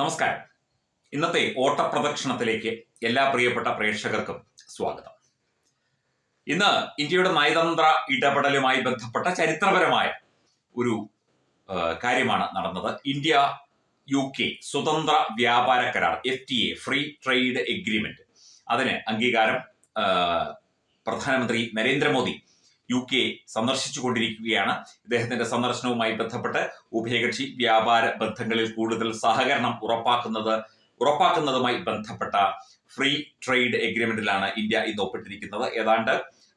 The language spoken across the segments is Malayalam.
നമസ്കാരം. ഇന്നത്തെ ഓട്ടപ്രദക്ഷിണത്തിലേക്ക് എല്ലാ പ്രിയപ്പെട്ട പ്രേക്ഷകർക്കും സ്വാഗതം. ഇന്ന് ഇന്ത്യയുടെ നയതന്ത്ര ഇടപെടലുമായി ബന്ധപ്പെട്ട ചരിത്രപരമായ ഒരു കാര്യമാണ് നടന്നത്. ഇന്ത്യ യു കെ സ്വതന്ത്ര വ്യാപാര കരാർ F T A free trade agreement. അതിന് അംഗീകാരം പ്രധാനമന്ത്രി നരേന്ദ്രമോദി യു കെ സന്ദർശിച്ചു കൊണ്ടിരിക്കുകയാണ് ഇദ്ദേഹത്തിന്റെ സന്ദർശനവുമായി ബന്ധപ്പെട്ട് ഉഭയകക്ഷി വ്യാപാര ബന്ധങ്ങളിൽ കൂടുതൽ സഹകരണം ഉറപ്പാക്കുന്നത് ഉറപ്പാക്കുന്നതുമായി ബന്ധപ്പെട്ട ഫ്രീ ട്രേഡ് എഗ്രിമെന്റിലാണ് ഇന്ത്യ ഇന്ന് ഒപ്പിട്ടിരിക്കുന്നത്. ഏതാണ്ട്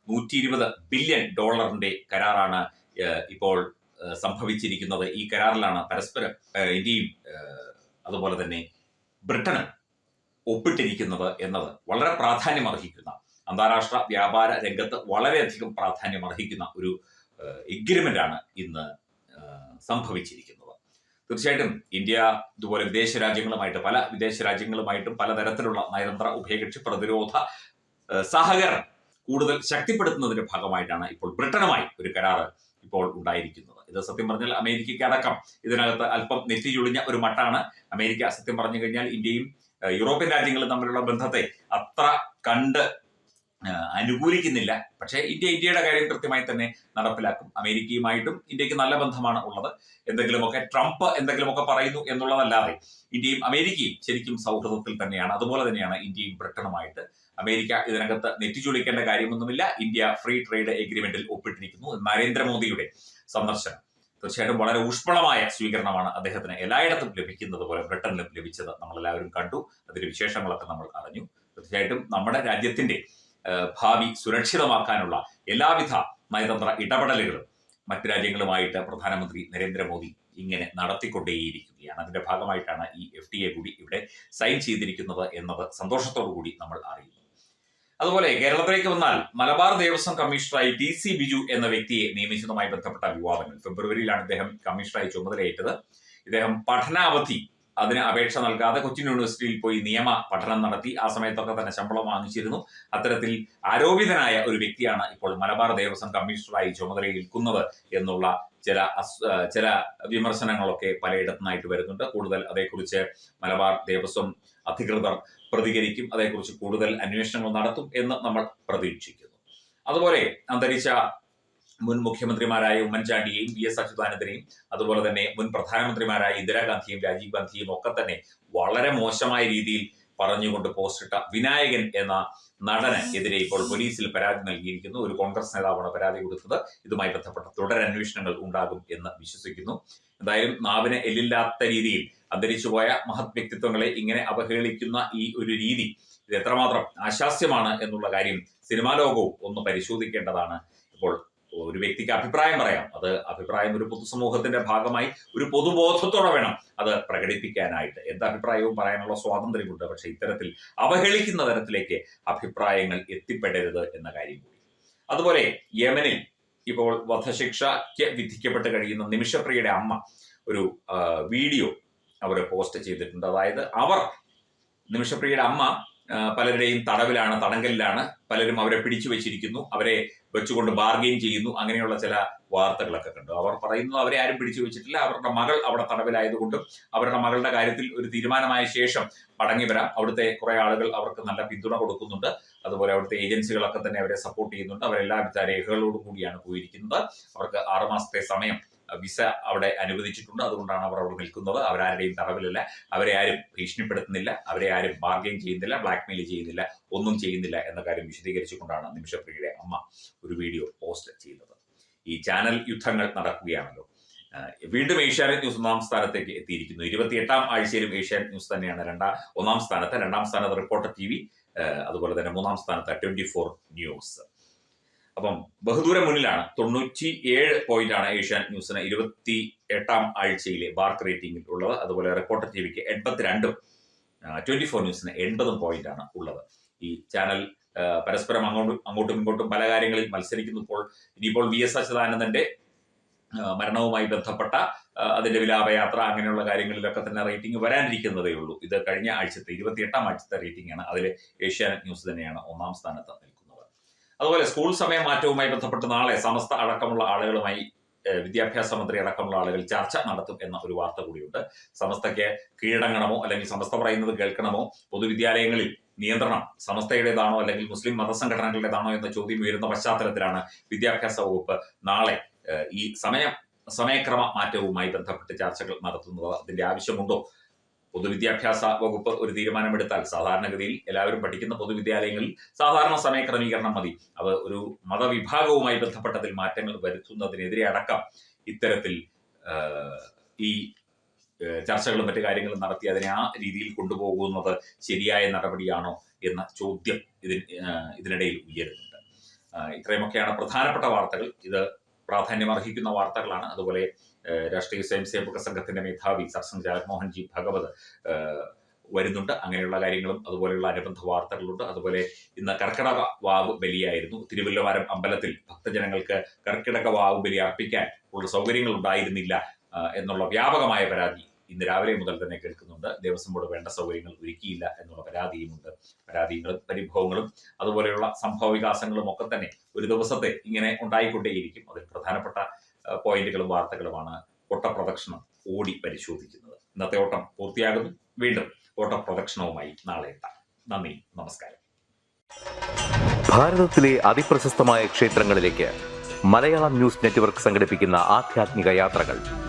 നൂറ്റി ഇരുപത് ബില്യൺ ഡോളറിന്റെ കരാറാണ് ഇപ്പോൾ സംഭവിച്ചിരിക്കുന്നത്. ഈ കരാറിലാണ് പരസ്പരം ഇന്ത്യയും അതുപോലെ തന്നെ ബ്രിട്ടനും ഒപ്പിട്ടിരിക്കുന്നത് എന്നത് വളരെ പ്രാധാന്യം അർഹിക്കുന്ന അന്താരാഷ്ട്ര വ്യാപാര രംഗത്ത് വളരെയധികം പ്രാധാന്യം അർഹിക്കുന്ന ഒരു എഗ്രിമെന്റ് ആണ് ഇന്ന് സംഭവിച്ചിരിക്കുന്നത്. തീർച്ചയായിട്ടും ഇന്ത്യ ഇതുപോലെ വിദേശ രാജ്യങ്ങളുമായിട്ട് പല വിദേശ രാജ്യങ്ങളുമായിട്ടും പലതരത്തിലുള്ള നയതന്ത്ര ഉഭയകക്ഷി പ്രതിരോധ സഹകരണം കൂടുതൽ ശക്തിപ്പെടുത്തുന്നതിന്റെ ഭാഗമായിട്ടാണ് ഇപ്പോൾ ബ്രിട്ടനുമായി ഒരു കരാർ ഇപ്പോൾ ഉണ്ടായിരിക്കുന്നത്. ഇത് സത്യം പറഞ്ഞാൽ അമേരിക്കയ്ക്ക് അടക്കം ഇതിനകത്ത് അല്പം നെറ്റി ചുളിഞ്ഞ ഒരു മട്ടാണ്. അമേരിക്ക സത്യം പറഞ്ഞു കഴിഞ്ഞാൽ ഇന്ത്യയും യൂറോപ്യൻ രാജ്യങ്ങളും തമ്മിലുള്ള ബന്ധത്തെ അത്ര കണ്ട് അനുകൂലിക്കുന്നില്ല. പക്ഷേ ഇന്ത്യ ഇന്ത്യയുടെ കാര്യം കൃത്യമായി തന്നെ നടപ്പിലാക്കും. അമേരിക്കയുമായിട്ടും ഇന്ത്യയ്ക്ക് നല്ല ബന്ധമാണ് ഉള്ളത്. എന്തെങ്കിലുമൊക്കെ ട്രംപ് എന്തെങ്കിലുമൊക്കെ പറയുന്നു എന്നുള്ളതല്ലാതെ ഇന്ത്യയും അമേരിക്കയും ശരിക്കും സൗഹൃദത്തിൽ തന്നെയാണ്. അതുപോലെ തന്നെയാണ് ഇന്ത്യയും ബ്രിട്ടനുമായിട്ട് അമേരിക്ക ഇതിനകത്ത് നെറ്റിച്ചുളിക്കേണ്ട കാര്യമൊന്നുമില്ല. ഇന്ത്യ ഫ്രീ ട്രേഡ് എഗ്രിമെന്റിൽ ഒപ്പിട്ടിരിക്കുന്നു. നരേന്ദ്രമോദിയുടെ സന്ദർശനം. തീർച്ചയായിട്ടും വളരെ ഊഷ്മളമായ സ്വീകരണമാണ് അദ്ദേഹത്തിന് എല്ലായിടത്തും ലഭിക്കുന്നത് പോലെ ബ്രിട്ടനിലും ലഭിച്ചത് നമ്മളെല്ലാവരും കണ്ടു. അതിന്റെ വിശേഷങ്ങളൊക്കെ നമ്മൾ അറിഞ്ഞു. തീർച്ചയായിട്ടും നമ്മുടെ രാജ്യത്തിന്റെ ഭാവി സുരക്ഷിതമാക്കാനുള്ള എല്ലാവിധ നയതന്ത്ര ഇടപെടലുകളും മറ്റ് രാജ്യങ്ങളുമായിട്ട് പ്രധാനമന്ത്രി നരേന്ദ്രമോദി ഇങ്ങനെ നടത്തിക്കൊണ്ടേയിരിക്കുകയാണ്. അതിന്റെ ഭാഗമായിട്ടാണ് ഈ എഫ് ടി എ കൂടി ഇവിടെ സൈൻ ചെയ്തിരിക്കുന്നത് എന്നത് സന്തോഷത്തോടു കൂടി നമ്മൾ അറിയുന്നു. അതുപോലെ കേരളത്തിലേക്ക് വന്നാൽ മലബാർ ദേവസ്വം കമ്മീഷണറായി ടി സി ബിജു എന്ന വ്യക്തിയെ നിയമിച്ചതുമായി ബന്ധപ്പെട്ട വിവാദങ്ങൾ. ഫെബ്രുവരിയിലാണ് ഇദ്ദേഹം കമ്മീഷണറായി ചുമതലയേറ്റത്. ഇദ്ദേഹം പഠനാവധി അതിന് അപേക്ഷ നൽകാതെ കൊച്ചിൻ യൂണിവേഴ്സിറ്റിയിൽ പോയി നിയമ പഠനം നടത്തി ആ സമയത്തൊക്കെ തന്നെ ശമ്പളം വാങ്ങിച്ചിരുന്നു. അത്തരത്തിൽ ആരോപിതനായ ഒരു വ്യക്തിയാണ് ഇപ്പോൾ മലബാർ ദേവസ്വം കമ്മീഷണറായി ചുമതലയേൽക്കുന്നത് എന്നുള്ള ചില ചില വിമർശനങ്ങളൊക്കെ പലയിടത്തുനിന്നായിട്ട് വരുന്നുണ്ട്. കൂടുതൽ അതേക്കുറിച്ച് മലബാർ ദേവസ്വം അധികൃതർ പ്രതികരിക്കും. അതേക്കുറിച്ച് കൂടുതൽ അന്വേഷണങ്ങൾ നടത്തും എന്ന് നമ്മൾ പ്രതീക്ഷിക്കുന്നു. അതുപോലെ അന്തരിച്ച മുൻ മുഖ്യമന്ത്രിമാരായ ഉമ്മൻചാണ്ടിയെയും വി എസ് അച്യുതാനന്ദനെയും അതുപോലെ തന്നെ മുൻ പ്രധാനമന്ത്രിമാരായ ഇന്ദിരാഗാന്ധിയും രാജീവ് ഗാന്ധിയും ഒക്കെ തന്നെ വളരെ മോശമായ രീതിയിൽ പറഞ്ഞുകൊണ്ട് പോസ്റ്റിട്ട വിനായകൻ എന്ന നടന് എതിരെ ഇപ്പോൾ പോലീസിൽ പരാതി നൽകിയിരിക്കുന്നു. ഒരു കോൺഗ്രസ് നേതാവാണ് പരാതി കൊടുത്തത്. ഇതുമായി ബന്ധപ്പെട്ട തുടരന്വേഷണങ്ങൾ ഉണ്ടാകും എന്ന് വിശ്വസിക്കുന്നു. എന്തായാലും നാവിന് എല്ലില്ലാത്ത രീതിയിൽ അന്തരിച്ചുപോയ മഹത് വ്യക്തിത്വങ്ങളെ ഇങ്ങനെ അവഹേളിക്കുന്ന ഈ ഒരു രീതി ഇത് എത്രമാത്രം ആശാസ്യമാണ് എന്നുള്ള കാര്യം സിനിമാ ലോകവും ഒന്ന് പരിശോധിക്കേണ്ടതാണ് ഇപ്പോൾ ഒരു വ്യക്തിക്ക് അഭിപ്രായം പറയാം. അത് അഭിപ്രായം ഒരു പൊതുസമൂഹത്തിന്റെ ഭാഗമായി ഒരു പൊതുബോധത്തോടെ വേണം അത് പ്രകടിപ്പിക്കാനായിട്ട്. എന്ത് അഭിപ്രായവും പറയാനുള്ള സ്വാതന്ത്ര്യമുണ്ട്. പക്ഷെ ഇത്തരത്തിൽ അവഹേളിക്കുന്ന തരത്തിലേക്ക് അഭിപ്രായങ്ങൾ എത്തിപ്പെടരുത് എന്ന കാര്യം കൂടി. അതുപോലെ യമനിൽ ഇപ്പോൾ വധശിക്ഷയ്ക്ക് വിധിക്കപ്പെട്ട് കഴിയുന്ന നിമിഷപ്രിയയുടെ അമ്മ ഒരു വീഡിയോ അവർ പോസ്റ്റ് ചെയ്തിട്ടുണ്ട്. അതായത് അവർ നിമിഷപ്രിയയുടെ അമ്മ പലരുടെയും തടവിലാണ് തടങ്കലിലാണ് പലരും അവരെ പിടിച്ചു വെച്ചിരിക്കുന്നു. അവരെ വെച്ചുകൊണ്ട് ബാർഗെയിൻ ചെയ്യുന്നു. അങ്ങനെയുള്ള ചില വാർത്തകളൊക്കെ കണ്ടു. അവർ പറയുന്നു അവരെ ആരും പിടിച്ചു വെച്ചിട്ടില്ല. അവരുടെ മകൾ അവിടെ തടവിലായതുകൊണ്ടും അവരുടെ മകളുടെ കാര്യത്തിൽ ഒരു തീരുമാനമായ ശേഷം മടങ്ങി വരാം. അവിടുത്തെ കുറെ ആളുകൾ അവർക്ക് നല്ല പിന്തുണ കൊടുക്കുന്നുണ്ട്. അതുപോലെ അവിടുത്തെ ഏജൻസികളൊക്കെ തന്നെ അവരെ സപ്പോർട്ട് ചെയ്യുന്നുണ്ട്. അവരെല്ലാവിധ രേഖകളോടും കൂടിയാണ് പോയിരിക്കുന്നത്. അവർക്ക് ആറുമാസത്തെ സമയം വിസ അവിടെ അനുവദിച്ചിട്ടുണ്ട്. അതുകൊണ്ടാണ് അവർ അവിടെ നിൽക്കുന്നത്. അവരാരുടെയും തടവിലല്ല അവരെ ആരും ഭീഷണിപ്പെടുത്തുന്നില്ല. അവരെ ആരും ബാർഗെയിൻ ചെയ്യുന്നില്ല ബ്ലാക്ക്മെയിൽ ചെയ്യുന്നില്ല ഒന്നും ചെയ്യുന്നില്ല എന്ന കാര്യം വിശദീകരിച്ചുകൊണ്ടാണ് നിമിഷപ്രിയയുടെ അമ്മ ഒരു വീഡിയോ പോസ്റ്റ് ചെയ്യുന്നത്. ഈ ചാനൽ യുദ്ധങ്ങൾ നടക്കുകയാണല്ലോ. വീണ്ടും ഏഷ്യാനെറ്റ് ന്യൂസ് ഒന്നാം സ്ഥാനത്തേക്ക് എത്തിയിരിക്കുന്നു. ഇരുപത്തിയെട്ടാം ആഴ്ചയിലും ഏഷ്യാനെറ്റ് ന്യൂസ് തന്നെയാണ് രണ്ടാം ഒന്നാം സ്ഥാനത്ത് രണ്ടാം സ്ഥാനത്ത് റിപ്പോർട്ടർ ടി അതുപോലെ തന്നെ മൂന്നാം സ്ഥാനത്ത് ട്വന്റി ഫോർ ന്യൂസ്. അപ്പം ബഹുദൂരം മുന്നിലാണ്. തൊണ്ണൂറ്റി ഏഴ് പോയിന്റ് ആണ് ഏഷ്യൻ ന്യൂസിന് ഇരുപത്തി എട്ടാം ആഴ്ചയിലെ ബാർക്ക് റേറ്റിംഗിൽ ഉള്ളത്. അതുപോലെ റിപ്പോർട്ടർ ടി വിക്ക് എൺപത്തിരണ്ടും ട്വന്റി ഫോർ ന്യൂസിന് എൺപതും പോയിന്റ് ആണ് ഉള്ളത്. ഈ ചാനൽ പരസ്പരം അങ്ങോട്ടും അങ്ങോട്ടും ഇങ്ങോട്ടും പല കാര്യങ്ങളിൽ മത്സരിക്കുന്നപ്പോൾ ഇനിയിപ്പോൾ വി എസ് അച്യുതാനന്ദന്റെ മരണവുമായി ബന്ധപ്പെട്ട അതിന്റെ വിലാപയാത്ര അങ്ങനെയുള്ള കാര്യങ്ങളിലൊക്കെ തന്നെ റേറ്റിംഗ് വരാനിരിക്കുന്നതേ ഉള്ളൂ ഇത് കഴിഞ്ഞ ആഴ്ചത്തെ ഇരുപത്തിയെട്ടാം ആഴ്ചത്തെ റേറ്റിംഗ് ആണ്. അതിൽ ഏഷ്യാനെറ്റ് ന്യൂസ് തന്നെയാണ് ഒന്നാം സ്ഥാനത്ത് നിൽക്കുന്നത്. അതുപോലെ സ്കൂൾ സമയ മാറ്റവുമായി ബന്ധപ്പെട്ട് നാളെ സമസ്ത അടക്കമുള്ള ആളുകളുമായി വിദ്യാഭ്യാസ മന്ത്രി അടക്കമുള്ള ആളുകൾ ചർച്ച നടത്തും എന്ന ഒരു വാർത്ത കൂടിയുണ്ട്. സമസ്തയ്ക്ക് കീഴടങ്ങണമോ അല്ലെങ്കിൽ സമസ്ത പറയുന്നത് കേൾക്കണമോ? പൊതുവിദ്യാലയങ്ങളിൽ നിയന്ത്രണം സമസ്തയുടേതാണോ അല്ലെങ്കിൽ മുസ്ലിം മതസംഘടനകളുടേതാണോ എന്ന ചോദ്യം ഉയരുന്ന പശ്ചാത്തലത്തിലാണ് വിദ്യാഭ്യാസ വകുപ്പ് നാളെ ഈ സമയം സമയക്രമ മാറ്റവുമായി ബന്ധപ്പെട്ട് ചർച്ചകൾ നടത്തുന്നത്. അതിന്റെ ആവശ്യമുണ്ടോ? പൊതുവിദ്യാഭ്യാസ വകുപ്പ് ഒരു തീരുമാനമെടുത്താൽ സാധാരണഗതിയിൽ എല്ലാവരും പഠിക്കുന്ന പൊതുവിദ്യാലയങ്ങളിൽ സാധാരണ സമയ ക്രമീകരണം മതി. അത് ഒരു മതവിഭാഗവുമായി ബന്ധപ്പെട്ടതിൽ മാറ്റങ്ങൾ വരുത്തുന്നതിനെതിരെ അടക്കം ഇത്തരത്തിൽ ഈ ചർച്ചകളും മറ്റു കാര്യങ്ങളും നടത്തി അതിനെ ആ രീതിയിൽ കൊണ്ടുപോകുന്നത് ശരിയായ നടപടിയാണോ എന്ന ചോദ്യം ഇതിന് ഇതിനിടയിൽ ഉയരുന്നുണ്ട്. ഇത്രയുമൊക്കെയാണ് പ്രധാനപ്പെട്ട വാർത്തകൾ. ഇത് പ്രാധാന്യം അർഹിക്കുന്ന വാർത്തകളാണ്. അതുപോലെ രാഷ്ട്രീയ സ്വയംസേവക സംഘത്തിന്റെ മേധാവി സർസംഘ് ജഗൻമോഹൻജി ഭഗവത് വരുന്നുണ്ട്. അങ്ങനെയുള്ള കാര്യങ്ങളും അതുപോലെയുള്ള അനുബന്ധ വാർത്തകളുണ്ട്. അതുപോലെ ഇന്ന് കർക്കിടക വാവ് ബലിയായിരുന്നു. തിരുവല്ലവാരം അമ്പലത്തിൽ ഭക്തജനങ്ങൾക്ക് കർക്കിടക വാവ് ബലി അർപ്പിക്കാൻ ഉള്ള സൗകര്യങ്ങൾ ഉണ്ടായിരുന്നില്ല എന്നുള്ള വ്യാപകമായ പരാതി ഇന്ന് രാവിലെ മുതൽ തന്നെ കേൾക്കുന്നുണ്ട്. ദേവസ്വം ബോർഡ് വേണ്ട സൗകര്യങ്ങൾ ഒരുക്കിയില്ല എന്നുള്ള പരാതിയുമുണ്ട്. പരാതികളും പരിഭവങ്ങളും അതുപോലെയുള്ള സംഭവ വികാസങ്ങളും ഒക്കെ തന്നെ ഒരു ദിവസത്തെ ഇങ്ങനെ ഉണ്ടായിക്കൊണ്ടേയിരിക്കും. അതിൽ പ്രധാനപ്പെട്ട പോയിന്റുകളും വാർത്തകളുമാണ് ഓട്ടപ്രദക്ഷിണം ഓടി പരിശോധിക്കുന്നത്. ഇന്നത്തെ ഓട്ടം പൂർത്തിയാകുന്നു. വീണ്ടും ഓട്ടപ്രദക്ഷിണവുമായി നാളെ എത്താം. നന്ദി നമസ്കാരം. ഭാരതത്തിലെ അതിപ്രശസ്തമായ ക്ഷേത്രങ്ങളിലേക്ക് മലയാളം ന്യൂസ് നെറ്റ്വർക്ക് സംഘടിപ്പിക്കുന്ന ആധ്യാത്മിക യാത്രകൾ.